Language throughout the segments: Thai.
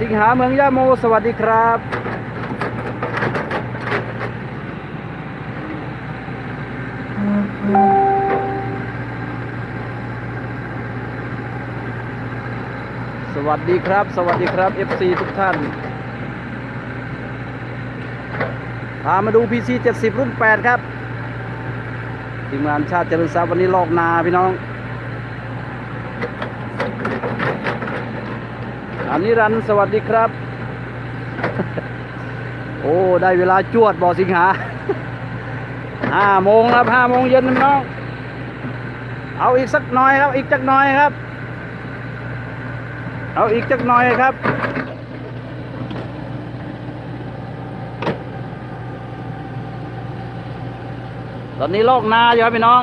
สิงหาเมืองยะโม สวัสดีครับสวัสดีครับ สวัสดีครับ FC ทุกท่าน พามาดู PC 70 รุ่น 8 ครับ ทีมงานชาติเจริญทรัพย์วันนี้ลอกนาพี่น้อง อันนี้รันสวัสดีครับ โอ้ ได้เวลาจวดบ่อสิงหาห้าโมงครับห้าโมงเย็นน้องเอาอีกสักหน่อยครับ อีกจักหน่อยครับ เอาอีกจักหน่อยครับตอนนี้โลกนาอยู่ครับพี่น้อง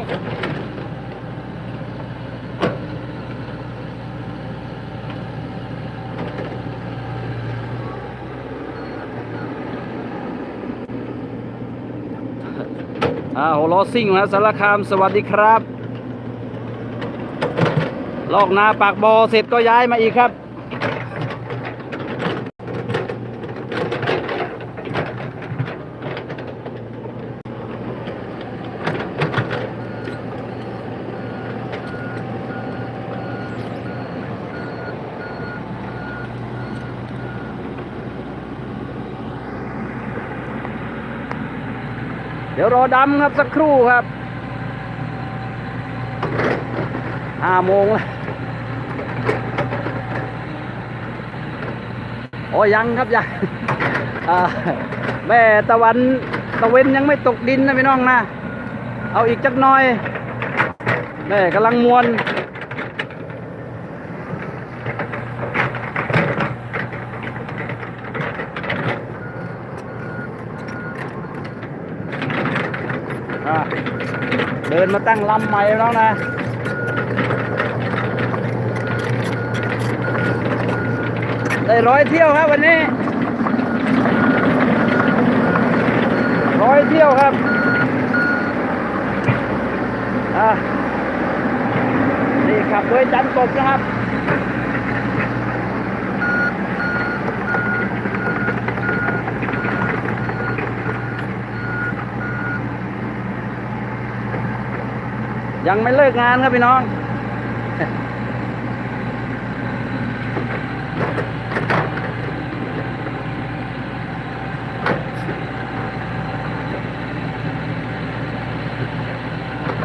อ่าโหล้อซิ่งนะสารคามสวัสดีครับ ลอกนาปากบอเสร็จก็ย้ายมาอีกครับ ดี๋ยวรอดำครับสักครู่ครับห้าโมงแล้วโอ้ยังครับยังแม่ตะวันตะเวนยังไม่ตกดินนะพี่น้องนะ เอาอีกจักหน่อยแม่กำลังมวน เดินมาตั้งลำใหม่แล้วนะได้ร้อยเที่ยวครับวันนี้ร้อยเที่ยวครับอ่านี่ขับโดยจันกบนะครับ ยังไม่เลิกงานครับพี่น้อง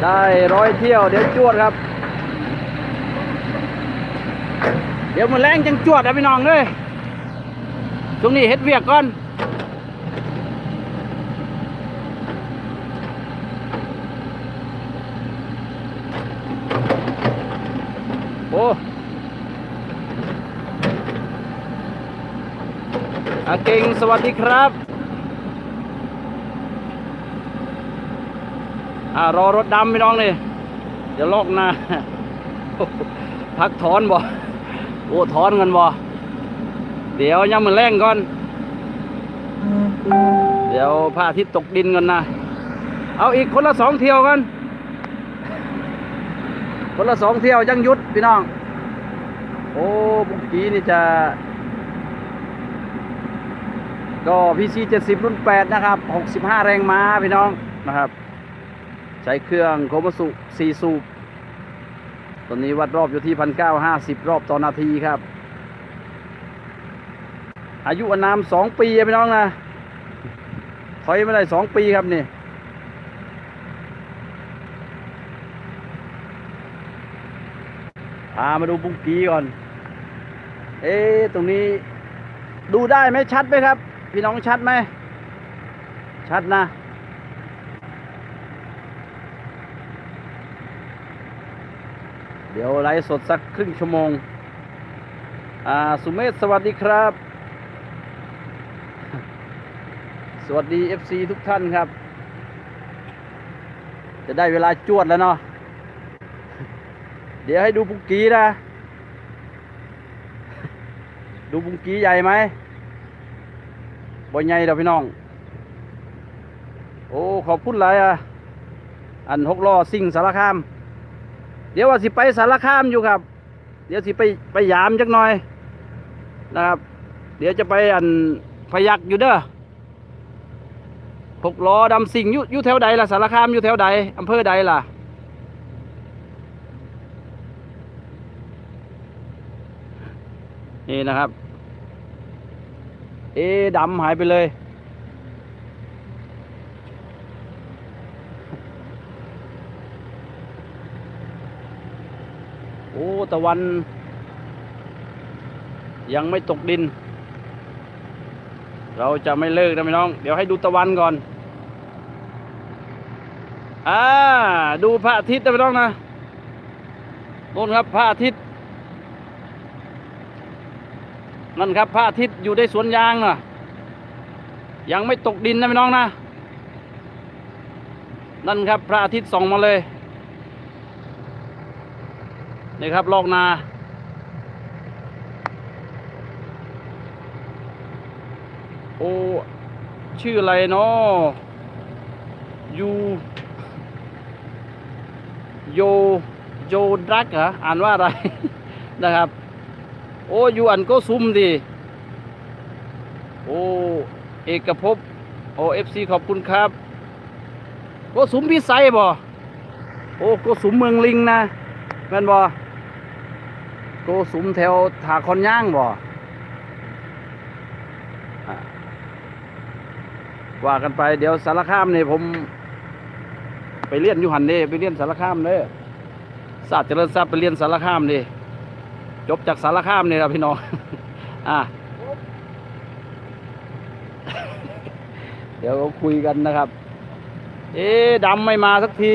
ได้ร้อยเที่ยวเดี๋ยวจวดครับ เดี๋ยวมาแรงจังจวดนะพี่น้องเลยช่วงนี้เฮ็ดเวียกก่อน โอ้อาเก่ง สวัสดีครับอ่ารอรถดำพี่น้องนี่เดี๋ยวลอกหน้าพักถอนบ่โอ้ถอนกันบ่เดี๋ยวยังมือแรงก่อน เดี๋ยวพระอาทิตย์ตกดินกันนะเอาอีกคนละสองเที่ยวกัน คนละสองเที่ยวยังยุดพี่น้อง โอ้เมื่อกี้นี่จะ ก็พีซีเจ็ดสิบรุ่นแปดนะครับหกสิบห้าแรงม้าพี่น้องนะครับ ใช้เครื่องโคมาสุสี่สูบตอนนี้วัดรอบอยู่ที่พันเก้าห้าสิบรอบต่อนาทีครับ อายุอนามสองปีพี่น้องนะถอยไม่ได้สองปีครับนี่พามาดูบุ้งกีก่อน เอ๊ตรงนี้ดูได้ไหมชัดไหมครับ พี่น้องชัดไหม ชัดนะเดี๋ยวไลฟ์สดสักครึ่งชั่วโมง อ่า สุเมธสวัสดีครับ สวัสดี FC ทุกท่านครับ จะได้เวลาจวดแล้วเนาะ เดี๋ยวให้ดูปุงกี้นะ ดูปุงกี้ใหญ่ไหม บ่ใหญ่ดอกพี่น้อง โอ้ ขอบคุณหลายอะ อันหกล้อซิ่งสารคาม เดี๋ยวว่าสิไปสารคามอยู่ครับ เดี๋ยวสิไปไปยามจักหน่อย นะครับ เดี๋ยวจะไปอันพยักอยู่เด้อหกล้อดำสิงอยู่อยู่แถวใดล่ะสารคามอยู่แถวใดอำเภอใดล่ะนี่นะครับ เอ๊ดำหายไปเลย โอ้ตะวัน ยังไม่ตกดิน เราจะไม่เลิกนะพี่น้อง เดี๋ยวให้ดูตะวันก่อน อ่า ดูพระอาทิตย์นะพี่น้องนะโน่นครับพระอาทิตย์ นั่นครับพระอาทิตย์อยู่ในสวนยางนะยังไม่ตกดินนะพี่น้องนะ นั่นครับพระอาทิตย์ส่องมาเลยนี่ครับลอกนาโอ้ชื่ออะไรเนาะยูโยโยดรักเหรออ่านว่าอะไรนะครับ โอ้ยูอันก็ซุ่มดีโอ้เอกภพโอเอฟซีขอบคุณครับ ก็สุมพิสัยบ่โอ้ก็สุมเมืองลิงนะแม่นบ่ก็สุมแถวถาคอนย่างบ่ว่ากันไปเดี๋ยวสารคามเนี่ยผม ไปเรียนอยู่หันเด้ไปเรียนสารคามเด้ศาสตร์เจริญทรัพย์ไปเรียนสารคามเด้ จบจากสารคามเนี่ครับพี่น้อง อะ เดี๋ยวคุยกันนะครับ เอ๊ดำไม่มาสักที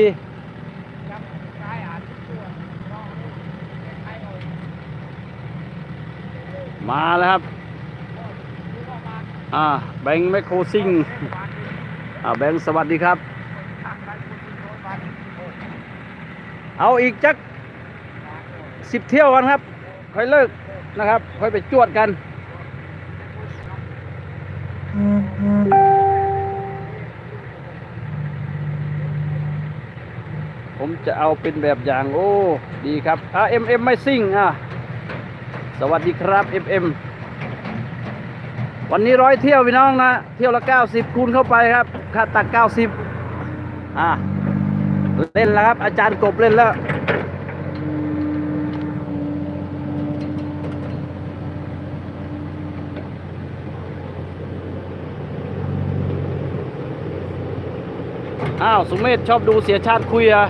มาแล้วครับ อ่า แบงค์แมคโครซิงอ่า แบงค์สวัสดีครับ เอาอีกจักสิบเที่ยวกันครับ ค่อยเลิกนะครับ ค่อยไปจวดกันผมจะเอาเป็นแบบอย่าง โอ้ ดีครับอ่าเอ็มเอ็มไม่ซิ่งอะ สวัสดีครับเอ็มเอ็มวันนี้ร้อยเที่ยวพี่น้องนะ เที่ยวละเก้าสิบคูณเข้าไปครับค่าตักเก้าสิบอะ เล่นแล้วครับ อาจารย์กบเล่นแล้ว อ้าวสุเมธชอบดูเสียชาติคุยอะ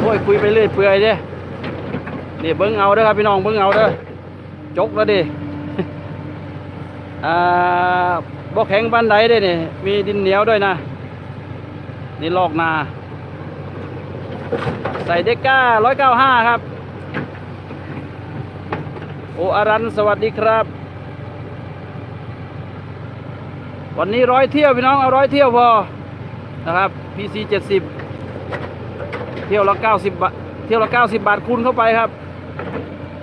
โอ้ยคุยไปเรื่อยเปื่อยเด้นี่เบิ้งเอาเด้อครับพี่น้องเบิ้งเอาเด้อจกแล้วดิอ่าบ่แข็งบันไดเด้นี่มีดินเหนียวด้วยนะ นี่ลอกนา ใส่เด็กก้าร้อยเก้าห้าครับ โออารันสวัสดีครับ วันนี้ร้อยเที่ยวพี่น้องเอาร้อยเที่ยวพอ นะครับ PC 70 เที่ยวละ 90 บาท เที่ยวละ 90 บาทคูณเข้าไปครับ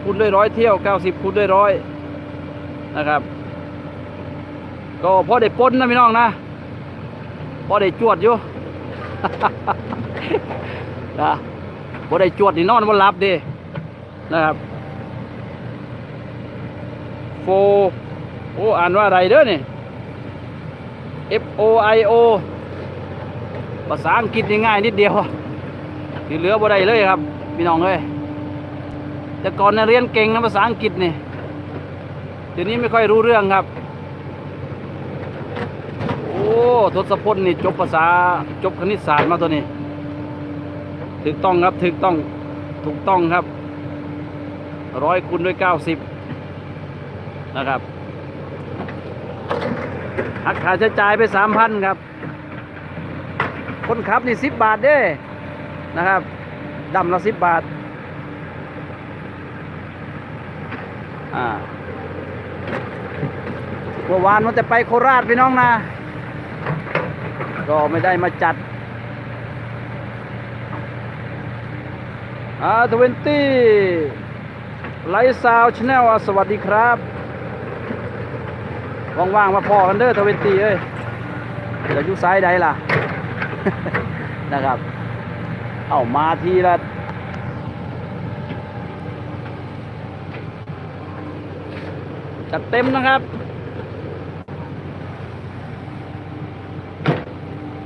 คูณด้วยร้อยเที่ยว 90 คูณด้วยร้อยนะครับ ก็พอได้ปนนะพี่น้องนะ พอได้จวดอยู่นะพอได้จวดนี่นอนบนรับดินะครับโฟโออ่านว่าอะไรเด้อนี่ F O I O ภาษาอังกฤษง่ายนิดเดียวที่เหลือบ่ได้เลยครับ พี่น้องเอ้ยแต่ก่อนนะเรียนเก่งนะภาษาอังกฤษนี่เดี๋ยวนี้ไม่ค่อยรู้เรื่องครับ โอ้ทศพลนี่จบภาษาจบคณิตศาสตร์มาตัวนี้ถูกต้องครับถูกต้องถูกต้องครับร้อยคูณด้วยเก้าสิบนะครับหักค่าใช้จ่ายไปสามพันครับ คนขับนี่สิบบาทเด้นะครับดำละสิบบาท อ่าเมื่อวานมันจะไปโคราชพี่น้องนะก็ไม่ได้มาจัด อ่าทเวนตี้ไลฟ์ซาวชแนลสวัสดีครับ ว่างๆมาพอกันเด้อทเวนตี้เอ้ยจะอยู่ซ้ายใดล่ะ นะครับ เอามาทีละจัดเต็มนะครับ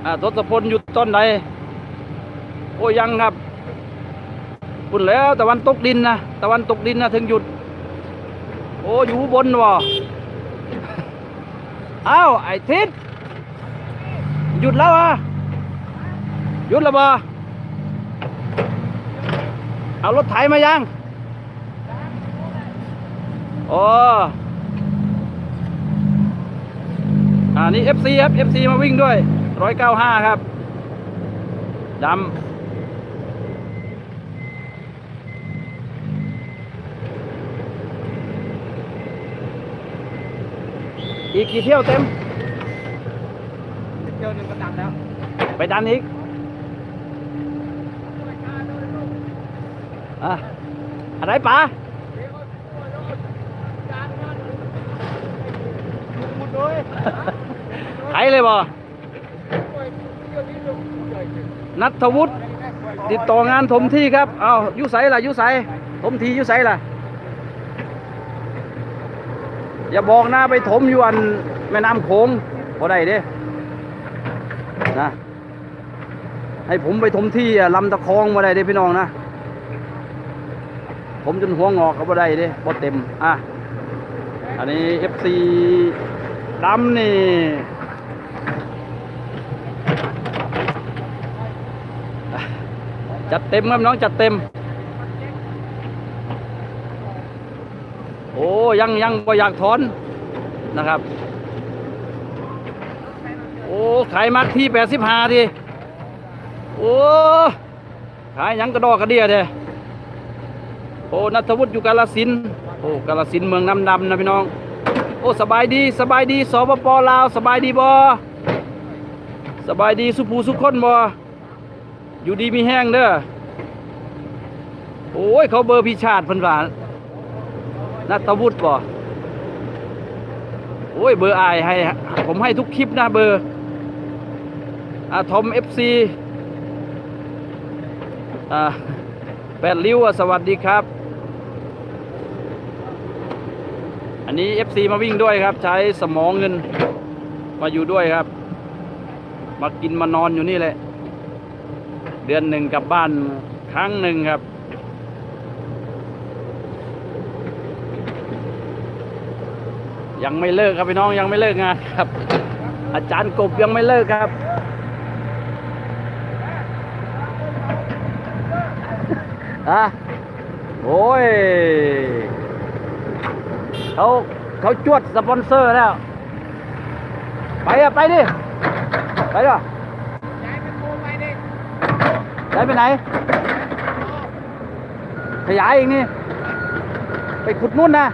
อ่าทศพลหยุดต้นไหน โอ้ยังครับปุ่นแล้วตะวันตกดินนะตะวันตกดินนะถึงหยุด โอ้อยู่บนวะอ้าวไอ้ทิศหยุดแล้วอะ หยุดแล้วบ่เอารถไถมายังโอ้อ่านี่ FC ครับ FC มาวิ่งด้วย 195 ครับดำอีกกี่เที่ยวเต็มเที่ยวหนึ่งก็ตังแล้ว ไปดันอีก อะอะไรป๋าหมดเลยไถเลยบ่นัทวุฒิติดต่องานถมที่ครับ เอาอยุใสล่ะอยุใสถมทีอยุใสล่ะ อย่าบอกนะไปถมอยู่อันแม่น้ำโขงพอได้เด้นะให้ผมไปถมที่อะลำตะคองมาได้เด้พี่น้องนะ ผมจนหัวงอกก็บ่ได้เด้บ่เต็ม อะ อันนี้ FC ดำนี่ จัดเต็มครับน้องจัดเต็ม โอ้ยังยังบ่อยากถอนนะครับ โอ้ ขายมักที่แปดสิบห้าทีโอ้ ขายยังกระดอกกระเดียเด้ โอ้นัทวุฒิอยู่กาลสินโอ้กาลสินเมืองน้ำดำนะพี่น้อง โอ้สบายดีสบายดีสปปลาวสบายดีบ่สบายดีสุภูสุขคนบ่อยู่ดีมีแห้งเด้อโอ้ยเขาเบอร์พิชาติเพิ่นว่านนัทวุฒิบ่โอ้ยเบอร์อายให้ ผมให้ทุกคลิปนะเบอร์อาทอมเอฟซีอ่าแปดริ้วสวัสดีครับ อันนี้ FC มาวิ่งด้วยครับ ใช้สมองเงินมาอยู่ด้วยครับ มากินมานอนอยู่นี่แหละ เดือนหนึ่งกลับบ้านครั้งหนึ่งครับ ยังไม่เลิกครับพี่น้องยังไม่เลิกงานครับ อาจารย์กบยังไม่เลิกครับอะโอ้ย เขาเขาจวดสปอนเซอร์แล้ว ไปอะไปดิ ไปดิย้ายไปโคไปดิย้ายไปไหน ขยายอีกนี่ ไปขุดนุ่นนะ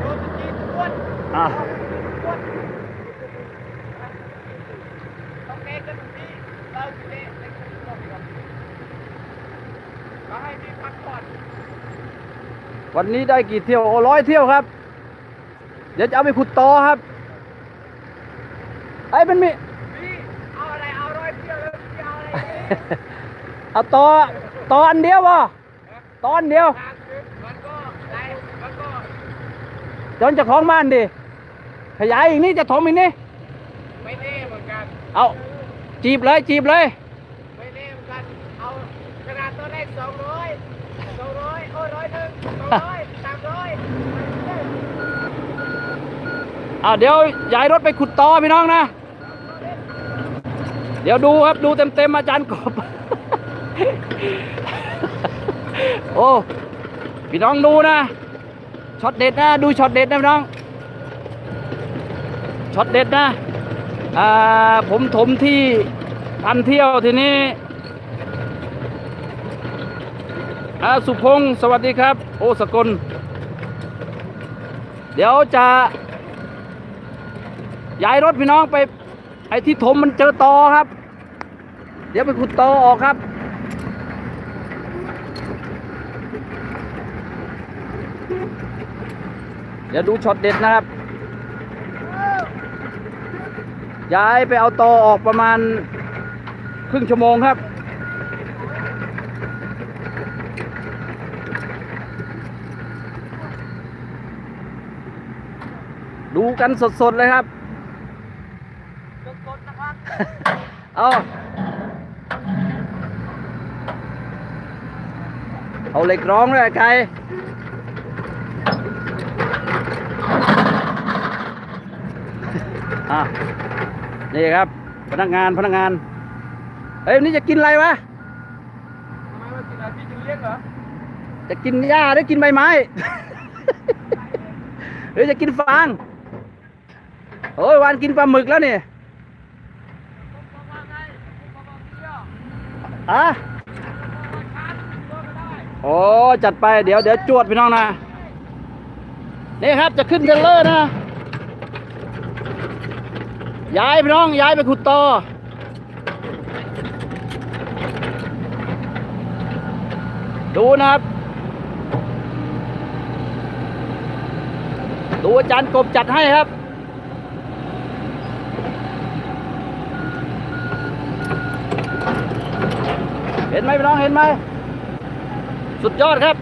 โดนจีนทวน อะ ทวนต้องเตะกันที่เราเตะในคุกก่อนดีกว่าเราให้มีพักผ่อน วันนี้ได้กี่เที่ยวโอ้ร้อยเที่ยวครับ เดี๋ยวจะเอาไปขุดต่อครับไอ้ยมันมีนี่เอาอะไรเอาร้อยเที่ยวเลยเอาอะไรเอาต่อต่ออันเดียววะตออันเดียวทางคือมันก็ได้มันก็จนเจะของบ้านดิขยายอีกนี่จะถมอีกนี่ไม่แน่เหมือนกันเอาจีบเลยจีบเลยไม่แน่เหมือนกันเอาขนาดตัวเลขสองร้อยสอง ร้อยโอ้ร้อยหนึ่งสองร้อยสามร้อยอ่าเดี๋ยวย้ายรถไปขุดตอพี่น้องนะ เดี๋ยวดูครับดูเต็มเต็มๆอาจารย์กบ โอ้พี่น้องดูนะช็อตเด็ดนะดูช็อตเด็ดนะพี่น้องช็อตเด็ดนะอ่าผมถมที่พันเที่ยวทีนี้ อาสุพงศ์สวัสดีครับ โอสกล เดี๋ยวจะย้ายรถพี่น้องไป ไอ้ที่ถมมันเจอตอครับ เดี๋ยวไปขุดตอออกครับ เดี๋ยวดูช็อตเด็ดนะครับ ย้ายไปเอาตอออกประมาณ ครึ่งชั่วโมงครับ ดูกันสดๆเลยครับสดๆนะครับ เอาเอาเหล็กร้องเลยใครอะนี่ครับ พนักงานพนักงานเฮ้ยวันนี่จะกินอะไรวะทำไมว่ากินอะไรพี่กินเลี้ยงเหรอ จะกินหญ้าหรือกินใบไม้ หรือจะกินฟาง โอ้ยวานกินปลาหมึกแล้วนี่อกว่าไงผมบอกว่าเที่ยวอะโอ้จัดไปเดี๋ยวเดี๋ยวจวดพี่น้องนะนี่ครับจะขึ้นเทรลเลอร์นะย้ายพี่น้องย้ายไปขุดต่อดูนะครับ ดูอาจารย์กบจัดให้ครับ เห็นไหมพี่น้องเห็นไหม สุดยอดครับ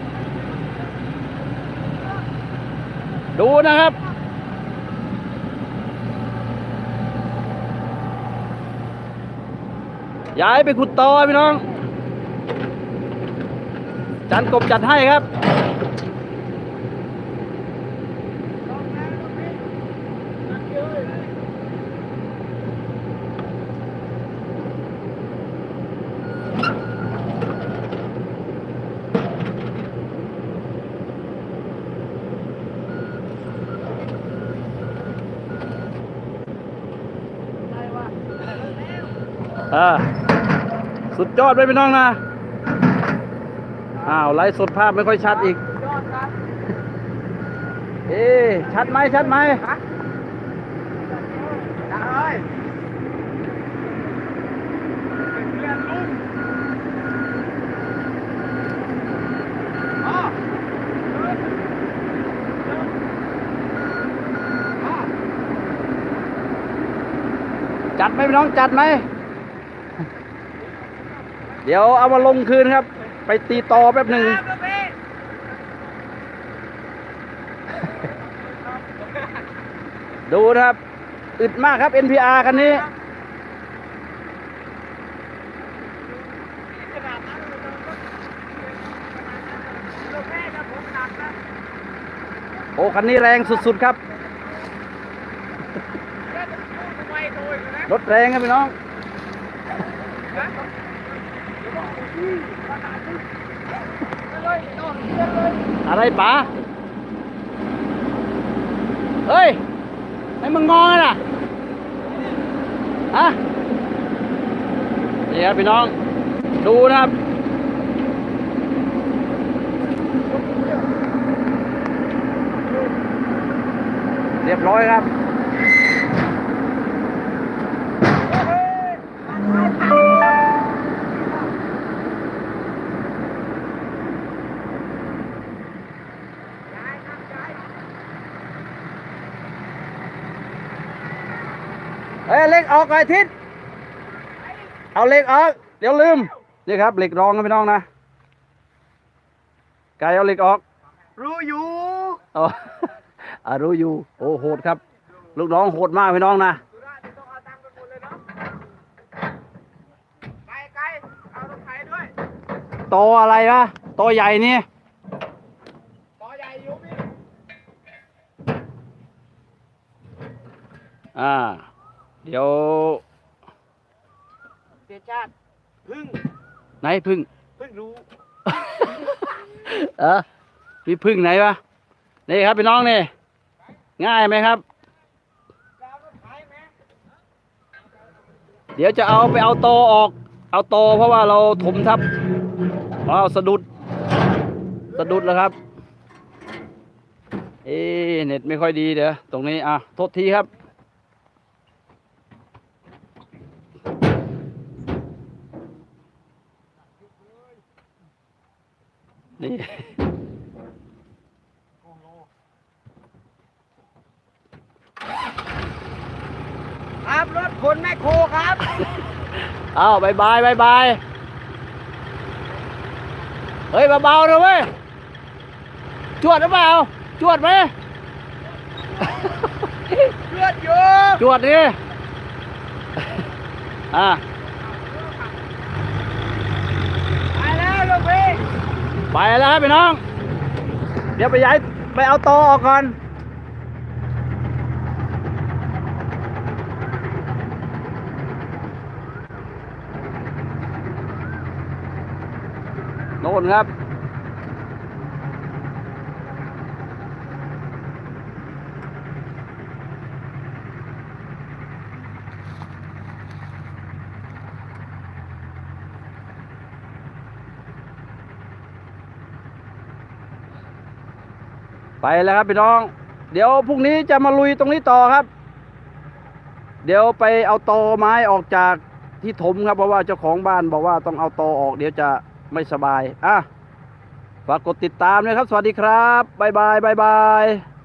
ดูนะครับ ย้ายไปขุดต่อพี่น้อง จันกบจัดให้ครับ อ่าสุดยอดไปพี่น้องนะอ้าวไลฟ์สดภาพไม่ค่อยชัดอีก ยอดครับเอ๊ะชัดไหมชัดไหมฮะได้เลยเป็นเพื่อนลุงอ๋อเดินเดินอ๋อจัดไหมพี่น้องจัดไหม เดี๋ยวเอามาลงคืนครับ ไปตีต่อแป๊บหนึ่งครับพี่ดูนะครับ อึดมากครับ NPR คันนี้ขนาดนั้นเลยนะลูกแม่กับผมหนักนะโอ้ คันนี้แรงสุดๆครับแล้วจะพูดทำไมโดยนะรถแรงครับพี่น้องเลยโดนเพื่ อะไรป๋าเฮ้ย ไอ้มึงงองน่ะฮะนี่ครับพี่น้อง ดูนะครับเรียบร้อยครับ ย้ายครับย้าย เอ้ยเหล็กออกไอ้ทิศเอาเหล็กออกเดี๋ยวลืมนี่ครับเหล็กรองนะพี่น้องนะไกายเอาเหล็กออก รู้อยู่อ๋ออะรู้อยู่โอ้โหดครับ ลูกน้องโหดมากพี่น้องนะสุราษฎร์นี่ต้องเอาตังค์ไปหมดเลยเนาะไกลไกลเอารถไถด้วยโตอะไรวะโตใหญ่นี่ต่อใหญ่อยู่พี่อ่า เดี๋ยวเสียชาติพึ่งไหนพึ่ง พึ่งรู้ เออพี่พึ่งไหนวะนี่ครับพี่น้องนี่ ง่ายไหมครับจะเอารถไถไหมเดี๋ยวจะเอาไปเอาโตออก เอาโตเพราะว่าเราถมทับว้าวสะดุด สะดุดแล้วครับ เอ๊ะเน็ตไม่ค่อยดีเดี๋ยวตรงนี้อะโทษทีครับ นี่ครับรถขนแม่โคครับเอาบายบายบายบายเฮ้ยเบาๆนะเว้ย จวดหรือเปล่า จวดไหมเลือดอยู่ จวดดิอ่า ไปแล้วลูกพี่ ไปแล้วครับพี่น้อง เดี๋ยวไปย้ายไปเอาโตอออกก่อนโน่นครับ แล้วครับพี่น้อง เดี๋ยวพรุ่งนี้จะมาลุยตรงนี้ต่อครับ เดี๋ยวไปเอาตอไม้ออกจากที่ถมครับเพราะว่าเจ้าของบ้านบอกว่าต้องเอาตอออก เดี๋ยวจะไม่สบายอะฝากกดติดตามนะครับ สวัสดีครับบ๊ายบายบ๊ายบาย